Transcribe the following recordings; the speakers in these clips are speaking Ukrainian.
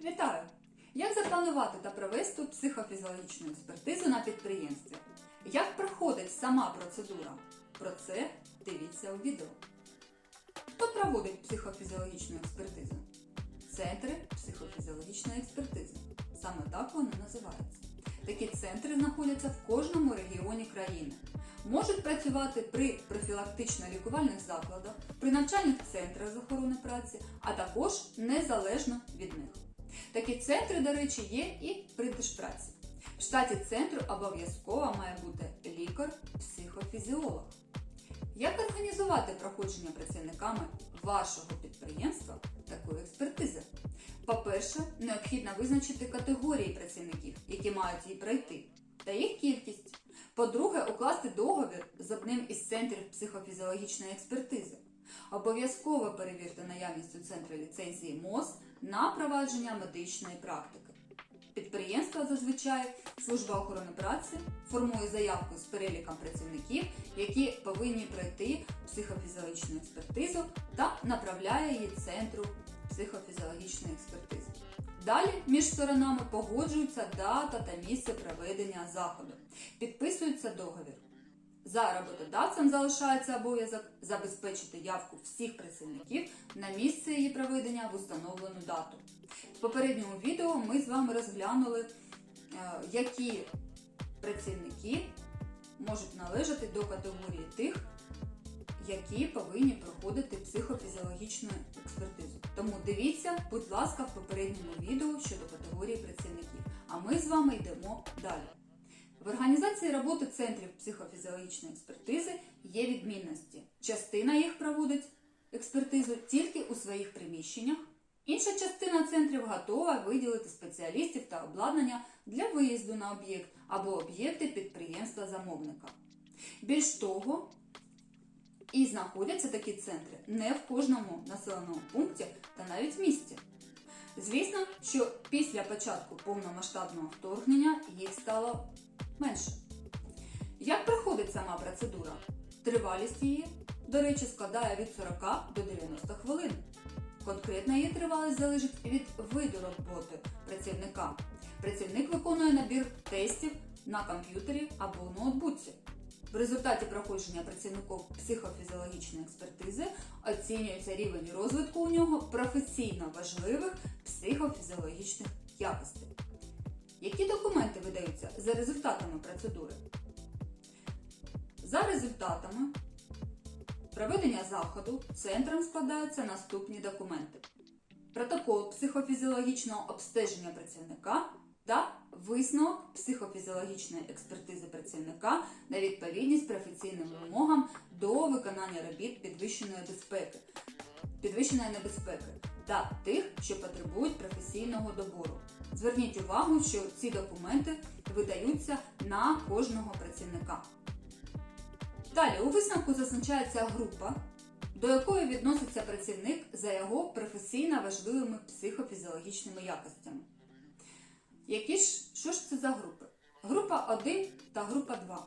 Вітаю! Як запланувати та провести психофізіологічну експертизу на підприємстві? Як проходить сама процедура? Про це дивіться у відео. Хто проводить психофізіологічну експертизу? Центри психофізіологічної експертизи. Саме так вони називаються. Такі центри знаходяться в кожному регіоні країни. Можуть працювати при профілактично-лікувальних закладах, при навчальних центрах з охорони праці, а також незалежно від них. Такі центри, до речі, є і при держпраці. В штаті центру обов'язково має бути лікар-психофізіолог. Як організувати проходження працівниками вашого підприємства такої експертизи? По-перше, необхідно визначити категорії працівників, які мають її пройти, та їх кількість. По-друге, укласти договір з одним із центрів психофізіологічної експертизи. Обов'язково перевірте наявність у центрі ліцензії МОЗ на провадження медичної практики. Підприємство зазвичай служба охорони праці формує заявку з переліком працівників, які повинні пройти психофізіологічну експертизу та направляє її центру психофізіологічної експертизи. Далі між сторонами погоджуються дата та місце проведення заходу. Підписується договір. За роботодавцем залишається обов'язок забезпечити явку всіх працівників на місце її проведення в установлену дату. В попередньому відео ми з вами розглянули, е, які працівники можуть належати до категорії тих, які повинні проходити психофізіологічну експертизу. Тому дивіться, будь ласка, в попередньому відео щодо категорії працівників. А ми з вами йдемо далі. В організації роботи центрів психофізіологічної експертизи є відмінності. Частина їх проводить експертизу тільки у своїх приміщеннях. Інша частина центрів готова виділити спеціалістів та обладнання для виїзду на об'єкт або об'єкти підприємства замовника. Більш того, і знаходяться такі центри не в кожному населеному пункті та навіть місті. Звісно, що після початку повномасштабного вторгнення їх стало менше. Як проходить сама процедура? Тривалість її, до речі, складає від 40 до 90 хвилин. Конкретна її тривалість залежить від виду роботи працівника. Працівник виконує набір тестів на комп'ютері або ноутбуці. В результаті проходження працівників психофізіологічної експертизи оцінюється рівень розвитку у нього професійно важливих психофізіологічних якостей. Які документи видаються за результатами процедури? За результатами проведення заходу центром складаються наступні документи: протокол психофізіологічного обстеження працівника та висновок психофізіологічної експертизи працівника на відповідність професійним вимогам до виконання робіт підвищеної безпеки, підвищеної небезпеки та тих, що потребують професійного добору. Зверніть увагу, що ці документи видаються на кожного працівника. Далі у висновку зазначається група, до якої відноситься працівник за його професійно важливими психофізіологічними якостями. Які ж, що ж це за групи? Група 1 та група 2.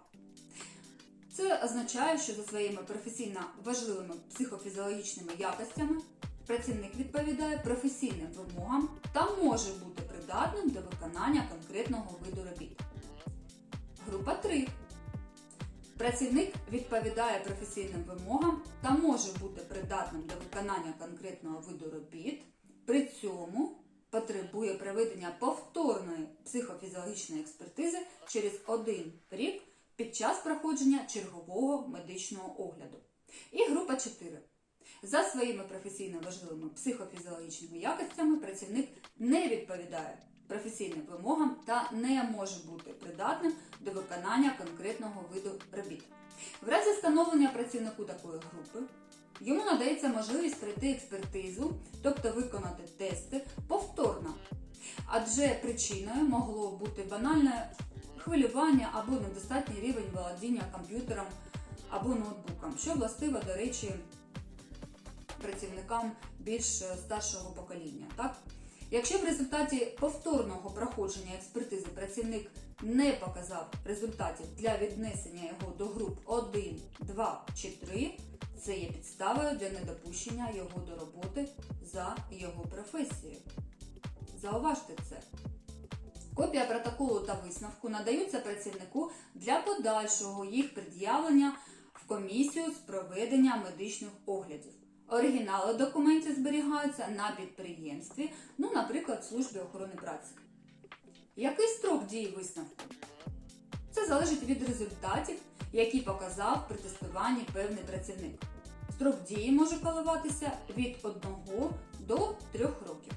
Це означає, що за своїми професійно важливими психофізіологічними якостями працівник відповідає професійним вимогам та може бути придатним до виконання конкретного виду робіт. Група 3. Працівник відповідає професійним вимогам та може бути придатним до виконання конкретного виду робіт, при цьому потребує проведення повторної психофізіологічної експертизи через один рік під час проходження чергового медичного огляду. І група 4. За своїми професійно важливими психофізіологічними якостями працівник не відповідає професійним вимогам та не може бути придатним до виконання конкретного виду робіт. В разі встановлення працівнику такої групи йому надається можливість пройти експертизу, тобто виконати тести повторно. Адже причиною могло бути банальне хвилювання або недостатній рівень володіння комп'ютером або ноутбуком, що властиво, до речі, працівникам більш старшого покоління. Так? Якщо в результаті повторного проходження експертизи працівник не показав результатів для віднесення його до груп 1, 2 чи 3, це є підставою для недопущення його до роботи за його професією. Зауважте це. Копія протоколу та висновку надаються працівнику для подальшого їх пред'явлення в комісію з проведення медичних оглядів. Оригінали документів зберігаються на підприємстві, ну, наприклад, в службі охорони праці. Який строк дії висновку? Це залежить від результатів, які показав при тестуванні певний працівник. Строк дії може коливатися від 1 до 3 років.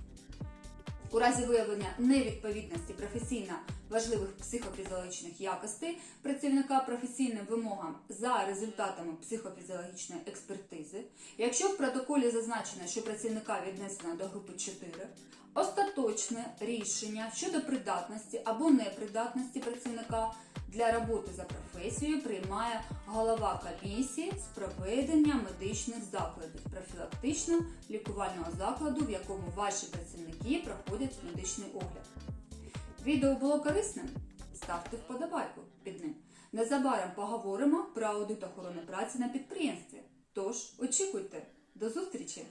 У разі виявлення невідповідності професійно важливих психофізіологічних якостей працівника професійним вимогам за результатами психофізіологічної експертизи, якщо в протоколі зазначено, що працівника віднесено до групи 4, остаточне рішення щодо придатності або непридатності працівника для роботи за професією приймає голова комісії з проведення медичних закладів профілактичного лікувального закладу, в якому ваші працівники проходять медичний огляд. Відео було корисним? Ставте вподобайку під ним. Незабаром поговоримо про аудит охорони праці на підприємстві. Тож очікуйте. До зустрічі!